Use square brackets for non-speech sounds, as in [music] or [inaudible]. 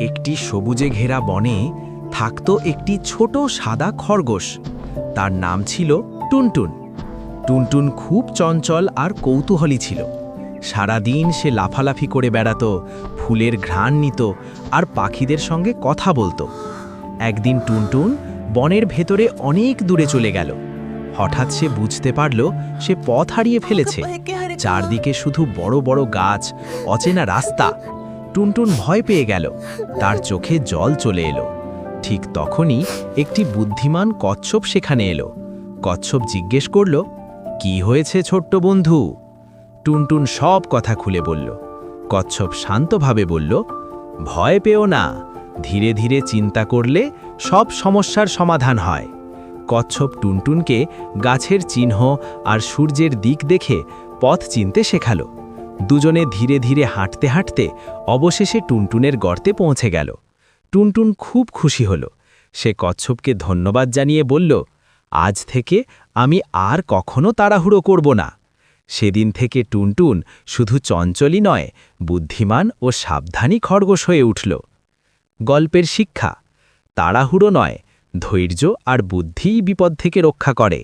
একটি সবুজে ঘেরা বনে থাকত একটি ছোট সাদা খরগোশ। তার নাম ছিল টুনটুন। টুনটুন খুব চঞ্চল আর কৌতূহলী ছিল। সারাদিন সে লাফালাফি করে বেড়াত ফুলের ঘ্রাণ নিত আর পাখিদের সঙ্গে কথা বলতো। একদিন টুনটুন বনের ভেতরে অনেক দূরে চলে গেল। হঠাৎ সে বুঝতে পারল সে পথ হারিয়ে ফেলেছে। [laughs] চারদিকে শুধু বড় বড় গাছ অচেনা রাস্তা টুনটুন ভয় পেয়ে গেল। তার চোখে জল চলে এলো। ঠিক তখনই একটি বুদ্ধিমান কচ্ছপ সেখানে এলো। কচ্ছপ জিজ্ঞেস করল, কি হয়েছে ছোট্ট বন্ধু? টুনটুন সব কথা খুলে বলল। কচ্ছপ শান্তভাবে বলল, ভয় পেও না। ধীরে ধীরে চিন্তা করলে সব সমস্যার সমাধান হয়। কচ্ছপ টুনটুনকে গাছের চিহ্ন আর সূর্যের দিক দেখে পথ চিনতে শেখালো। দুজনে ধীরে ধীরে হাঁটতে হাঁটতে অবশেষে টুনটুনের গর্তে পৌঁছে গেল। টুনটুন খুব খুশি হল। সে কচ্ছপকে ধন্যবাদ জানিয়ে বলল, আজ থেকে আমি আর কখনো তাড়াহুড়ো করব না। সেদিন থেকে টুনটুন শুধু চঞ্চলই নয়, বুদ্ধিমান ও সাবধানী খরগোশ হয়ে উঠল। গল্পের শিক্ষা, তাড়াহুড়ো নয়, ধৈর্য আর বুদ্ধিই বিপদ থেকে রক্ষা করে।